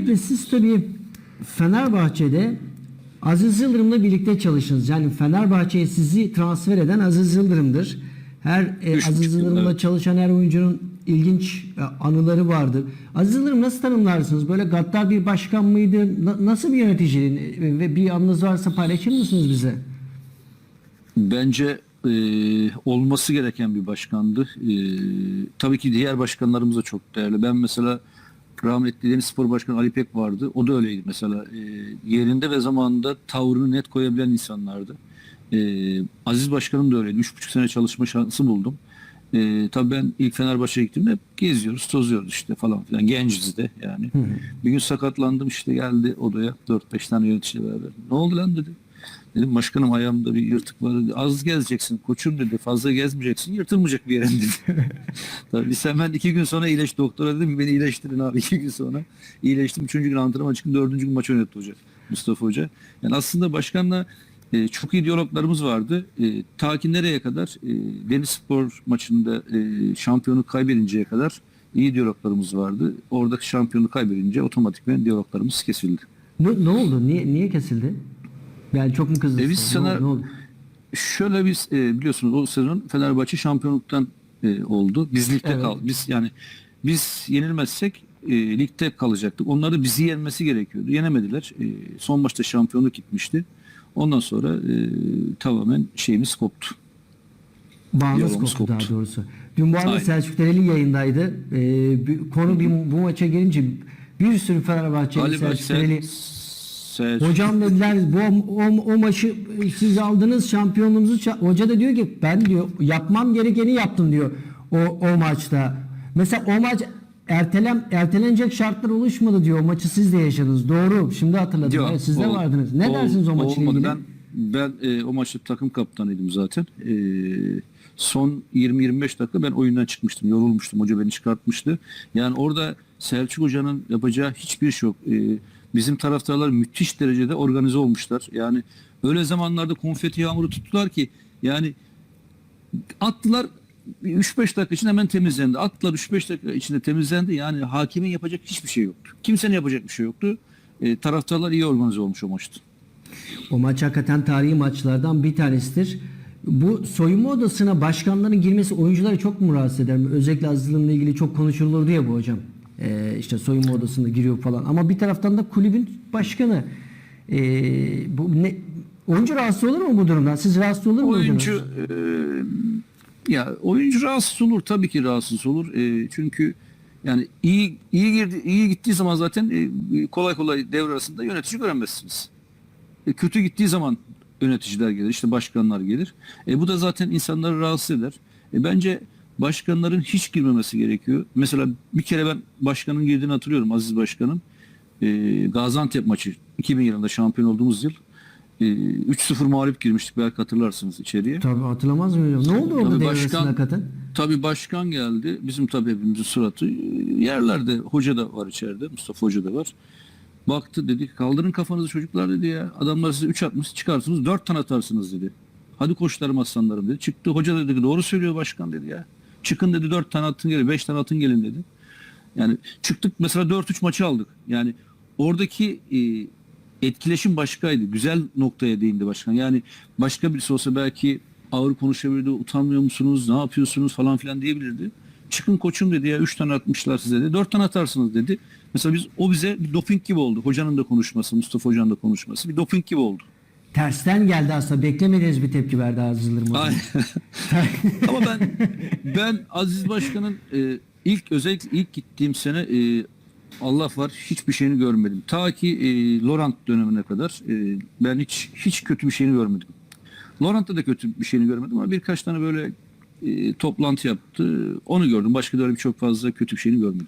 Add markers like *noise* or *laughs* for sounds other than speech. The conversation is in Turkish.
Özellikle siz tabii Fenerbahçe'de Aziz Yıldırım'la birlikte çalıştınız. Yani Fenerbahçe'ye sizi transfer eden Aziz Yıldırım'dır. Her e, Aziz Yıldırım'la çalışan her oyuncunun ilginç e, anıları vardır. Aziz Yıldırım nasıl tanımlarsınız? Böyle gaddar bir başkan mıydı? Na- nasıl bir yöneticiydi? E, Ve bir anınız varsa paylaşır mısınız bize? Bence e, olması gereken bir başkandı. E, tabii ki diğer başkanlarımız da çok değerli. Ben mesela rahmetli Deniz Spor Başkanı Ali Pek vardı. O da öyleydi mesela. E, yerinde ve zamanında tavrını net koyabilen insanlardı. E, Aziz Başkanım da öyleydi. Üç buçuk sene çalışma şansı buldum. E, tabii ben ilk Fenerbahçe'ye gittiğimde hep geziyoruz, tozuyoruz işte falan filan. Genciz de yani. Bir gün sakatlandım işte geldi odaya 4-5 tane yöneticiyle beraber. Ne oldu lan dedi. Dedim başkanım ayağımda bir yırtık var dedi. Az gezeceksin koçum dedi. Fazla gezmeyeceksin. Yırtılmayacak bir yerin *laughs* dedi. Tabii biz hemen iki gün sonra iyileş doktora dedim beni iyileştirin abi *laughs* iki gün sonra. İyileştim. Üçüncü gün antrenman çıktım. Dördüncü gün maç yönetti hoca. Mustafa Hoca. Yani aslında başkanla e, çok iyi diyaloglarımız vardı. E, ta ki nereye kadar? E, Deniz Spor maçında e, şampiyonu kaybedinceye kadar iyi diyaloglarımız vardı. Oradaki şampiyonu kaybedince otomatikman diyaloglarımız kesildi. Ne, ne oldu? Niye, niye kesildi? Yani çok mu kızdınız? E biz sana- ne oldu? Şöyle biz e, biliyorsunuz o sezon Fenerbahçe şampiyonluktan e, oldu. Biz ligde Evet. kal. Biz yani biz yenilmezsek e, ligde kalacaktık. Onları bizi yenmesi gerekiyordu. Yenemediler. E, son maçta şampiyonluk gitmişti. Ondan sonra e, tamamen şeyimiz koptu. Bağınız Yolumuz koptu daha koptu. doğrusu. Dün bu arada Aynen. Selçuk Dereli yayındaydı. Ee, bir- konu bir, bu maça gelince bir sürü Fenerbahçeli Selçuk Dereli Selçuk- hocam dediler bu o, o maçı siz aldınız şampiyonluğumuzu hoca da diyor ki ben diyor yapmam gerekeni yaptım diyor o, o maçta. Mesela o maç ertelen ertelenecek şartlar oluşmadı diyor. O maçı siz de yaşadınız. Doğru. Şimdi hatırladım. Yok, Evet, siz de ol- vardınız. Ne ol- dersiniz o maçla olmadı. ilgili? Ben, ben e, o maçta takım kaptanıydım zaten. E, son 20-25 dakika ben oyundan çıkmıştım. Yorulmuştum. Hoca beni çıkartmıştı. Yani orada Selçuk Hoca'nın yapacağı hiçbir şey yok. E, bizim taraftarlar müthiş derecede organize olmuşlar. Yani öyle zamanlarda konfeti yağmuru tuttular ki yani attılar 3-5 dakika içinde hemen temizlendi. Attılar 3-5 dakika içinde temizlendi. Yani hakimin yapacak hiçbir şey yoktu. Kimsenin yapacak bir şey yoktu. E, taraftarlar iyi organize olmuş o maçta. O maç hakikaten tarihi maçlardan bir tanesidir. Bu soyunma odasına başkanların girmesi oyuncuları çok mu rahatsız eder? Özellikle azlığımla ilgili çok konuşulurdu ya bu hocam. Ee, işte soyunma odasında giriyor falan. Ama bir taraftan da kulübün başkanı. Ee, bu ne oyuncu rahatsız olur mu bu durumdan? Siz rahatsız olur mu? Oyuncu e, ya oyuncu rahatsız olur tabii ki rahatsız olur. E, çünkü yani iyi iyi girdi iyi gittiği zaman zaten e, kolay kolay devre arasında yönetici göremezsiniz. E, kötü gittiği zaman yöneticiler gelir, işte başkanlar gelir. E, bu da zaten insanları rahatsız eder. E, bence başkanların hiç girmemesi gerekiyor. Mesela bir kere ben başkanın girdiğini hatırlıyorum Aziz Başkan'ın. E, Gaziantep maçı 2000 yılında şampiyon olduğumuz yıl. E, 3-0 mağlup girmiştik belki hatırlarsınız içeriye. Tabii hatırlamaz mıyım hocam? Ne oldu orada Tabii devre başkan- hakikaten? Tabii başkan geldi. Bizim tabii hepimizin suratı yerlerde. Hoca da var içeride. Mustafa Hoca da var. Baktı dedi kaldırın kafanızı çocuklar dedi ya. Adamlar size 3 atmış çıkarsınız 4 tane atarsınız dedi. Hadi koçlarım aslanlarım dedi. Çıktı hoca dedi doğru söylüyor başkan dedi ya. Çıkın dedi 4 tane atın gelin 5 tane atın gelin dedi. Yani çıktık mesela 4-3 maçı aldık. Yani oradaki e, etkileşim başkaydı. Güzel noktaya değindi başkan. Yani başka birisi olsa belki ağır konuşabilirdi. Utanmıyor musunuz? Ne yapıyorsunuz falan filan diyebilirdi. Çıkın koçum dedi ya 3 tane atmışlar size dedi. 4 tane atarsınız dedi. Mesela biz o bize bir doping gibi oldu. Hocanın da konuşması, Mustafa Hoca'nın da konuşması bir doping gibi oldu. Tersten geldi aslında. Beklemediğiniz bir tepki verdi Aziz Yıldırım. *laughs* Ama ben ben Aziz Başkan'ın e, ilk özellikle ilk gittiğim sene e, Allah var hiçbir şeyini görmedim. Ta ki e, Laurent dönemine kadar e, ben hiç hiç kötü bir şeyini görmedim. Laurent'ta da kötü bir şeyini görmedim ama birkaç tane böyle e, toplantı yaptı. Onu gördüm. Başka da öyle çok fazla kötü bir şeyini görmedim.